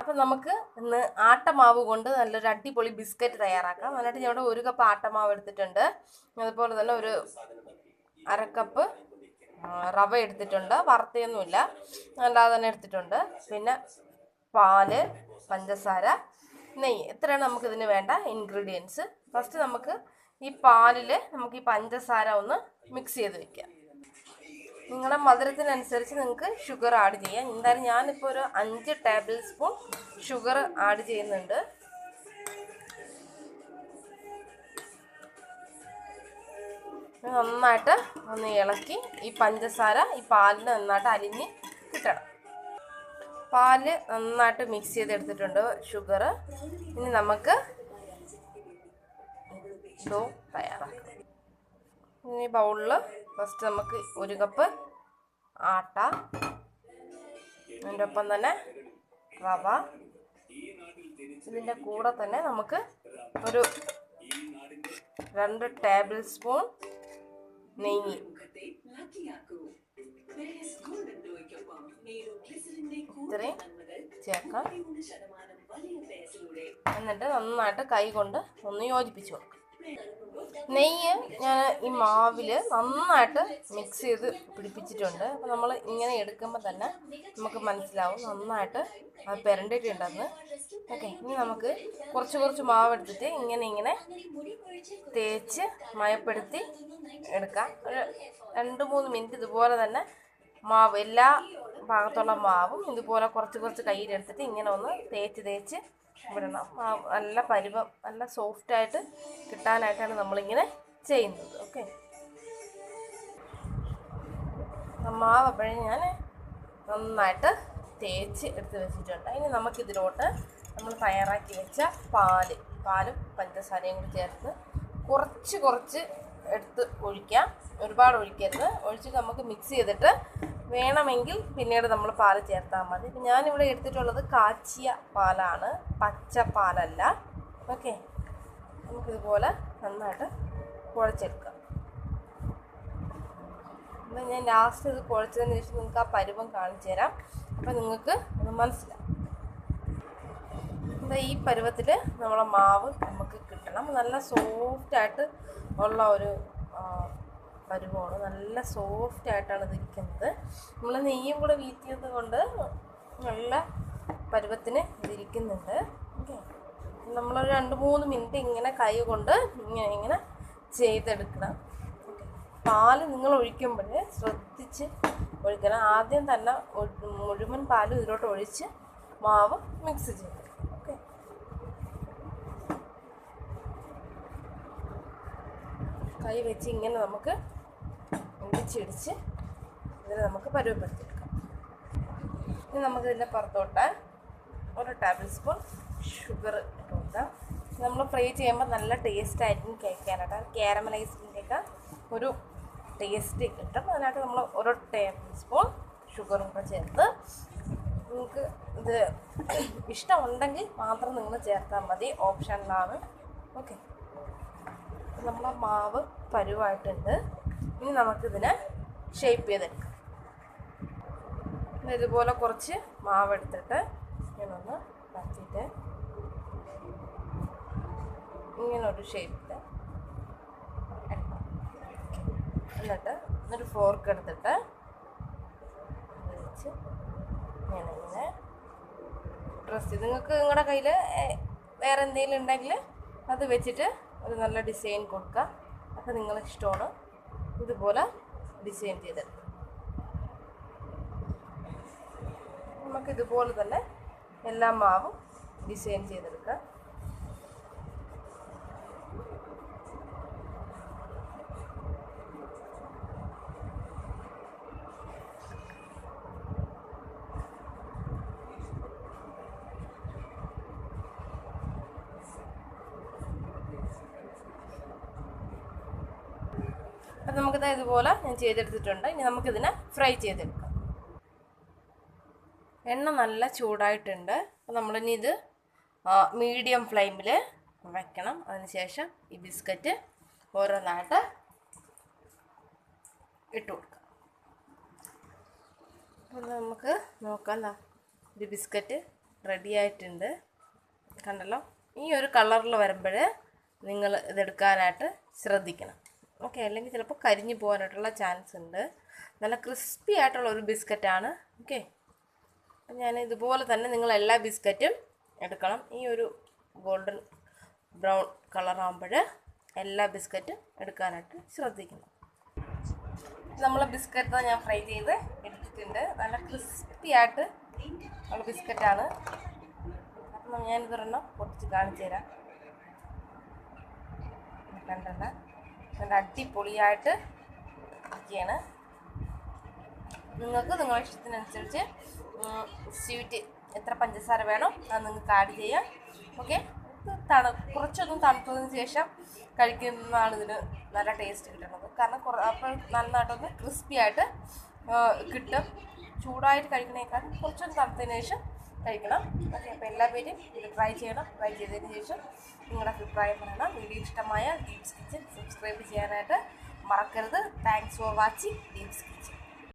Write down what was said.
അപ്പം നമുക്ക് ഇന്ന് ആട്ടമാവ് കൊണ്ട് നല്ലൊരു അടിപൊളി ബിസ്ക്കറ്റ് തയ്യാറാക്കാം. അതിനായിട്ട് ഞാൻ ഇവിടെ ഒരു കപ്പ് ആട്ടമാവ് എടുത്തിട്ടുണ്ട്. അതുപോലെ തന്നെ ഒരു അരക്കപ്പ് റവ എടുത്തിട്ടുണ്ട്. വറുത്തയൊന്നുമില്ല. അല്ലാതെ തന്നെ എടുത്തിട്ടുണ്ട്. പിന്നെ പാൽ പഞ്ചസാര നെയ്യ്. എത്രയാണ് നമുക്കിതിന് വേണ്ട ഇൻഗ്രീഡിയൻസ് ഫസ്റ്റ് നമുക്ക് ഈ പാലിൽ നമുക്ക് ഈ പഞ്ചസാര ഒന്ന് മിക്സ് ചെയ്ത് വെക്കാം. നിങ്ങളുടെ മധുരത്തിനനുസരിച്ച് നിങ്ങൾക്ക് ഷുഗർ ആഡ് ചെയ്യാം. എന്തായാലും ഞാനിപ്പോൾ ഒരു അഞ്ച് ടേബിൾ സ്പൂൺ ഷുഗർ ആഡ് ചെയ്യുന്നുണ്ട് നന്നായിട്ട് ഒന്ന് ഇളക്കി ഈ പഞ്ചസാര ഈ പാലിന് നന്നായിട്ട് അലിഞ്ഞ് കിട്ടണം. പാൽ നന്നായിട്ട് മിക്സ് ചെയ്തെടുത്തിട്ടുണ്ട് ഷുഗർ ഇനി നമുക്ക് ഡോ തയ്യാറാക്കാം. ഇനി ബൗളിൽ ഫസ്റ്റ് നമുക്ക് ഒരു കപ്പ് ആട്ട. അതിന്റെ ഒപ്പം തന്നെ റവ. ഇതിന്റെ കൂടെ തന്നെ നമുക്ക് ഒരു രണ്ട് ടേബിൾ സ്പൂൺ നെയ്യ്. ഇത്രയും ചേർക്കാം. എന്നിട്ട് നന്നായിട്ട് കൈ കൊണ്ട് ഒന്ന് യോജിപ്പിച്ചു കൊടുക്കാം. നെയ്യ് ഞാൻ ഈ മാവിൽ നന്നായിട്ട് മിക്സ് ചെയ്ത് പിടിപ്പിച്ചിട്ടുണ്ട്. അപ്പോൾ നമ്മൾ ഇങ്ങനെ എടുക്കുമ്പോൾ തന്നെ നമുക്ക് മനസ്സിലാവും നന്നായിട്ട് അത് പെരണ്ടിട്ടുണ്ടെന്ന് ഓക്കെ ഇനി നമുക്ക് കുറച്ച് കുറച്ച് മാവ് എടുത്തിട്ട് ഇങ്ങനെ ഇങ്ങനെ തേച്ച് മയപ്പെടുത്തി എടുക്കാം. ഒരു രണ്ട് മൂന്ന് മിനിറ്റ് ഇതുപോലെ തന്നെ മാവ് എല്ലാ ഭാഗത്തുള്ള മാവും ഇതുപോലെ കുറച്ച് കുറച്ച് കയ്യിലെടുത്തിട്ട് ഇങ്ങനെ ഒന്ന് തേച്ച് തേച്ച് വിടണം മാവ് നല്ല പരുവം നല്ല സോഫ്റ്റായിട്ട് കിട്ടാനായിട്ടാണ് നമ്മളിങ്ങനെ ചെയ്യുന്നത്. ഓക്കെ മാവ് അപ്പോഴേ ഞാൻ നന്നായിട്ട് തേച്ച് എടുത്ത് വെച്ചിട്ടുണ്ട്. ഇനി നമുക്കിതിലോട്ട് നമ്മൾ തയ്യാറാക്കി വെച്ച പാൽ പാലും പഞ്ചസാരയും കൂടി ചേർത്ത് കുറച്ച് കുറച്ച് എടുത്ത് ഒഴിക്കാം. ഒരുപാട് ഒഴിക്കരുത്. ഒഴിച്ചിട്ട് നമുക്ക് മിക്സ് ചെയ്തിട്ട് വേണമെങ്കിൽ പിന്നീട് നമ്മൾ പാൽ ചേർത്താൽ മതി. ഇപ്പം ഞാനിവിടെ എടുത്തിട്ടുള്ളത് കാച്ചിയ പാലാണ്. പച്ച പാലല്ല. ഓക്കെ. നമുക്കിതുപോലെ നന്നായിട്ട് കുഴച്ചെടുക്കാം. അപ്പം ഞാൻ ലാസ്റ്റ് ഇത് കുഴച്ചതിന് ശേഷം നിങ്ങൾക്ക് ആ പരുവം കാണിച്ചു തരാം. അപ്പം നിങ്ങൾക്ക് അത് മനസ്സിലാവും. അപ്പം ഈ പരുവത്തിൽ നമ്മളെ മാവ് നമുക്ക് കിട്ടണം. നല്ല സോഫ്റ്റായിട്ട് ഉള്ള ഒരു ആ, പരുവമാണ് നല്ല സോഫ്റ്റ് ആയിട്ടാണ് ഇരിക്കുന്നത്. നമ്മൾ നെയ്യും കൂടെ വീറ്റിയത് കൊണ്ട് നല്ല പരുവത്തിന് ഇതിരിക്കുന്നുണ്ട് ഓക്കെ. നമ്മളൊരു രണ്ട് മൂന്ന് മിനിറ്റ് ഇങ്ങനെ കൈ കൊണ്ട് ഇങ്ങനെ ഇങ്ങനെ ചെയ്തെടുക്കണം. പാൽ നിങ്ങൾ ഒഴിക്കുമ്പോൾ ശ്രദ്ധിച്ച് ഒഴിക്കണം. ആദ്യം തന്നെ മുഴുവൻ പാലും ഇതിലോട്ട് ഒഴിച്ച് മാവ് മിക്സ് ഓക്കെ. കൈ വെച്ച് ഇങ്ങനെ നമുക്ക് ഇടിച്ചിടിച്ച് ഇതിനെ നമുക്ക് പരുവപ്പെടുത്തിയെടുക്കാം. ഇനി നമുക്ക് ഇതിന്റെ പുറത്തോട്ട് ഒരു ടേബിൾ സ്പൂൺ ഷുഗർ ഇട്ട് നമ്മൾ ഫ്രൈ ചെയ്യുമ്പോൾ നല്ല ടേസ്റ്റ് ആയിരിക്കും കേൾക്കാനായിട്ട്. ക്യാരമലൈസിന്റെയൊക്കെ ഒരു ടേസ്റ്റ് കിട്ടും. അതിനായിട്ട് നമ്മൾ ഒരു ടേബിൾ സ്പൂൺ ഷുഗറും കൂടെ ചേർത്ത് നിങ്ങൾക്ക് ഇത് ഇഷ്ടമുണ്ടെങ്കിൽ മാത്രം നിങ്ങൾ ചേർത്താൽ മതി. ഓപ്ഷനിലാണ് ഓക്കെ നമ്മളെ മാവ് പരുവായിട്ടുണ്ട്. ഇനി നമുക്കിതിനെ ഷേപ്പ് ചെയ്തെടുക്കാം. ഇതുപോലെ കുറച്ച് മാവെടുത്തിട്ട് ഇങ്ങനൊന്ന് തട്ടിയിട്ട് ഇങ്ങനൊരു ഷേപ്പിൽ എന്നിട്ട് ഒരു ഫോർക്ക് എടുത്തിട്ട് വെച്ച് ഇങ്ങനെ ഇങ്ങനെ ഡ്രസ്സ് നിങ്ങൾക്ക് നിങ്ങളുടെ കയ്യിൽ വേറെ എന്തെങ്കിലും ഉണ്ടെങ്കിൽ അത് വെച്ചിട്ട് ഒരു നല്ല ഡിസൈൻ കൊടുക്കുക. അപ്പം നിങ്ങളെ ഇഷ്ടമാണ്. ഇതുപോലെ ഡിസൈൻ ചെയ്തെടുക്കാം നമുക്ക് ഇതുപോലെ തന്നെ എല്ലാ മാവും ഡിസൈൻ ചെയ്തെടുക്കാം. അപ്പം നമുക്കിത് ഇതുപോലെ ഞാൻ ചെയ്തെടുത്തിട്ടുണ്ട്. ഇനി നമുക്കിതിനെ ഫ്രൈ ചെയ്തെടുക്കാം. എണ്ണ നല്ല ചൂടായിട്ടുണ്ട്. അപ്പം നമ്മളിനി ഇത് മീഡിയം ഫ്ലെയിമിൽ വെക്കണം. അതിനുശേഷം ഈ ബിസ്ക്കറ്റ് ഓരോന്നായിട്ട് ഇട്ട് കൊടുക്കാം. അപ്പം നമുക്ക് നോക്കാം ഈ ബിസ്ക്കറ്റ് റെഡി ആയിട്ടുണ്ട്. കണ്ടല്ലോ? ഈ ഒരു കളറിൽ വരുമ്പോൾ നിങ്ങൾ ഇതെടുക്കാനായിട്ട് ശ്രദ്ധിക്കണം. ഓക്കെ അല്ലെങ്കിൽ ചിലപ്പോൾ കരിഞ്ഞു പോകാനായിട്ടുള്ള ചാൻസ് ഉണ്ട്. നല്ല ക്രിസ്പി ആയിട്ടുള്ള ഒരു ബിസ്ക്കറ്റാണ് ഓക്കെ. അപ്പം ഞാൻ ഇതുപോലെ തന്നെ നിങ്ങൾ എല്ലാ ബിസ്ക്കറ്റും എടുക്കണം. ഈ ഒരു ഗോൾഡൻ ബ്രൗൺ കളറാകുമ്പോൾ എല്ലാ ബിസ്ക്കറ്റും എടുക്കാനായിട്ട് ശ്രദ്ധിക്കണം. നമ്മൾ ബിസ്ക്കറ്റ് ഞാൻ ഫ്രൈ ചെയ്ത് എടുത്തിട്ടുണ്ട്. നല്ല ക്രിസ്പി ആയിട്ട് ഉള്ള ബിസ്ക്കറ്റാണ് അപ്പം ഞാനിതൊരെണ്ണം പൊട്ടിച്ച് കാണിച്ചു തരാം. കണ്ടല്ല. നല്ല അടിപൊളിയായിട്ട് ഇരിക്കുകയാണ്. നിങ്ങൾക്ക് നിങ്ങളുടെ ഇഷ്ടത്തിനനുസരിച്ച് സ്വീറ്റ് എത്ര പഞ്ചസാര വേണം അത് നിങ്ങൾക്ക് ആഡ് ചെയ്യാം. ഓക്കെ തണു കുറച്ചൊന്നും തണുത്തതിന് ശേഷം കഴിക്കുന്നതാണ് ഇതിന് നല്ല ടേസ്റ്റ് കിട്ടുന്നത്. കാരണം കുറ അപ്പോൾ നന്നായിട്ടൊന്ന് ക്രിസ്പി ആയിട്ട് കിട്ടും. ചൂടായിട്ട് കഴിക്കുന്നതിനേക്കാൾ കുറച്ചൊന്ന് തണുത്തതിന് ശേഷം കഴിക്കണം. ഓക്കെ അപ്പോൾ എല്ലാ പേരും ഇത് ട്രൈ ചെയ്യണം. ട്രൈ ചെയ്തതിന് ശേഷം നിങ്ങളുടെ അഭിപ്രായം പറയണം. വീഡിയോ ഇഷ്ടമായ ഡീപ്സ് കിച്ചൻ സബ്സ്ക്രൈബ് ചെയ്യാനായിട്ട് മറക്കരുത്. Thanks for watching Deeps kitchen